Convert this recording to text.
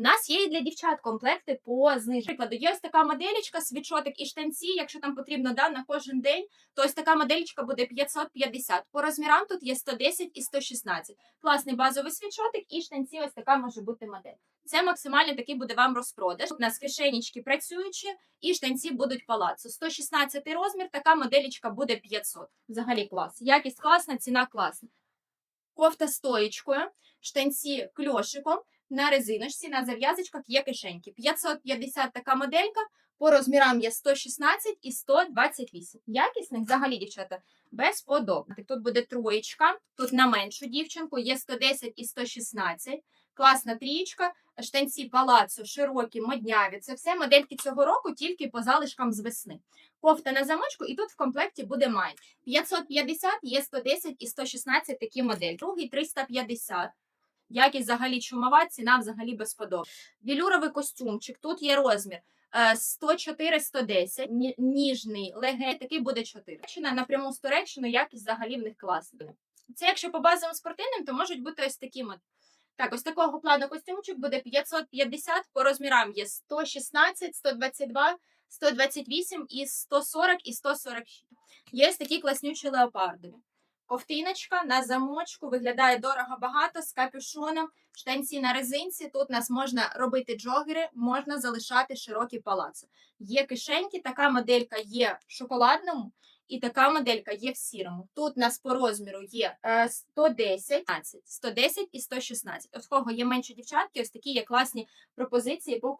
У нас є і для дівчат комплекти по знижці. Прикладу, є ось така моделечка, світшотик і штанці. Якщо там потрібно да, на кожен день, то ось така моделечка буде 550. По розмірам тут є 110 і 116. Класний базовий світшотик і штанці. Ось така може бути модель. Це максимальний такий буде вам розпродаж. У нас кишенічки працюючі і штанці будуть палацу. 116 розмір, така моделечка буде 500. Взагалі клас. Якість класна, ціна класна. Кофта стоєчкою, штанці кльошиком, на резиночці, на зав'язочках є кишеньки. 550 така моделька, по розмірам є 116 і 128. Якісних взагалі, дівчата, безподобно. Тут буде троєчка, тут на меншу дівчинку є 110 і 116. Класна трієчка, штанці палацу, широкі, модняві. Це все модельки цього року, тільки по залишкам з весни. Кофта на замочку, і тут в комплекті буде май. 550, є 110 і 116 такі модель. Другий 350. Якість взагалі чумова, ціна взагалі безподобна. Вілюровий костюмчик, тут є розмір. е, 104-110, ніжний, легень, такий буде 4. Туреччина, Напряму з Туреччини якість взагалі в них класна. Це якщо по базовим спортивним, то можуть бути ось такі моделі. Так, ось такого плану костюмчик буде 550, по розмірам є 116, 122, 128 і 140 і 146. Є ось такі класнючі леопардові. Ковтиночка на замочку виглядає дорого багато з капюшоном, штанці на резинці. Тут нас можна робити джогери, можна залишати широкі палаци. Є кишеньки, така моделька є в шоколадному, і така моделька є в сірому. Тут у нас по розміру є е, 110, 110 і 116. Ось кого є менші дівчатки, ось такі є класні пропозиції по.